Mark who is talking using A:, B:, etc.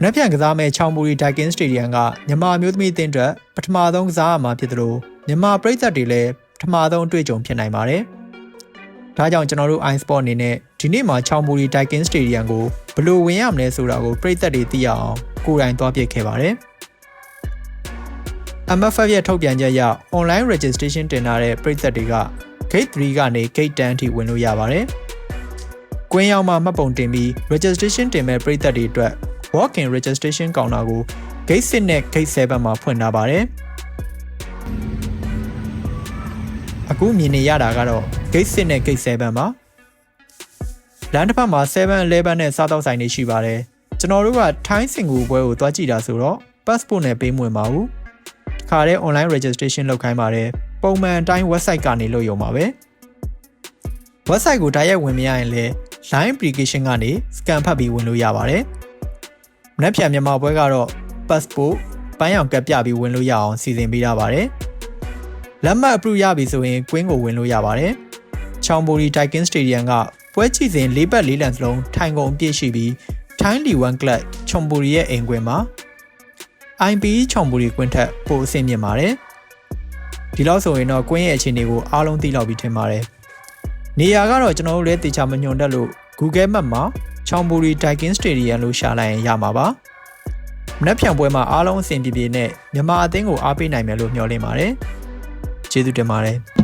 A: မနက်ဖြန်ကစားမဲ့ချောင်းပူရီဒိုက်ကင်းစတေဒီယမ်ကမြန်မာအမျိုးသမီးအသင်းအတွက်ပထမဆုံးကစားရမှာဖြစ်သလိုမြန်မာပရိသတ်တွေလည်းပထမဆုံးအတွေ့အကြုံဖြစ်နိုင်ပါတယ်။ဒါကြောင့်ကျွန်တော်တို့ iSport အနေနဲ့ဒီနေ့မှာချောင်းပူရီဒိုက်ကင်းစတေဒီယမ်ကိုဘယ်လိုဝင်ရမလဲဆိုတာကိုပရိသတ်တွေသိရအောင်ကိုယ်တိုင်သွားပြခဲ့ပါတယ်။ MFF ရဲ့ထုတ်ပြန်ချက်အရ online registration တင်ထားတဲ့ပရိသတ်တွေက gate 3ကနေ gate 10အထိဝင်လို့ရပါတယ်။ကွင်းရောက်မှမှတ်ပုံတင်ပြီး registration တင်မဲ့ပရိသတ်တွေအတွက် walk-in registration counter ကို gate 6နဲ့ gate 7မှာဖွင့်ထားပါတယ်။အခုမြင်နေရတာကတော့ gate 6နဲ့ gate 7ပါ။လမ်းတစ်ဖက်မှာ7-11နဲ့စားတော့ဆိုင်တွေရှိပါတယ်။ကျွန်တော်တို့ကထိုင်းစင်ကူပွဲကိုတွားကြည့်တာဆိုတော့ passport နဲ့ပေးမဝင်ပါဘူး။တစ်ခါတည်း online registration လုပ်ခိုင်းပါတယ်။ပုံမှန်အတိုင်း website ကနေလုပ်ရုံပါပဲ။ website ကိုတိုက်ရိုက်ဝင်မရရင်လည်း line application ကနေ scan ဖတ်ပြီးဝင်လို့ရပါတယ်။ မနေ့ဖြန်မြန်မာပွဲကတော့ passport ပန်းရောင်ကပ်ပြပြီးဝင်လို့ရအောင်စီစဉ်ပေးထားပါတယ်။လက်မှတ် approve ရပြီဆိုရင်ကွင်းကိုဝင်လို့ရပါတယ်။ချောင်းပိုလီ Titan Stadium ကပွဲကြည့်စဉ်၄ပတ်၄လံစလုံးထိုင်ကုန်အပြည့်ရှိပြီးထိုင်းလီ1 club ချွန်ပူရီရဲ့အိမ်ကွင်းမှာ IPE ချွန်ပူရီကွင်းထက်ပိုအဆင့်မြင့်ပါတယ်။ဒီလောက်ဆိုရင်တော့ကွင်းရဲ့အခြေအနေကိုအားလုံးသိလောက်ပြီးထင်ပါတယ်။နေရာကတော့ကျွန်တော်တို့လည်းတေချာမညွန်တတ်လို့ Google Map မှာ ချောင်းပူရီ Titan Stadium လို့ရှာလိုက်ရင်ရမှာပါ။မနက်ဖြန်ပွဲမှာအားလုံးအဆင်ပြေပြေနဲ့မြန်မာအသင်းကိုအားပေးနိုင်မယ်လို့မျှော်လင့်ပါတယ်။ကျေးဇူးတင်ပါတယ်။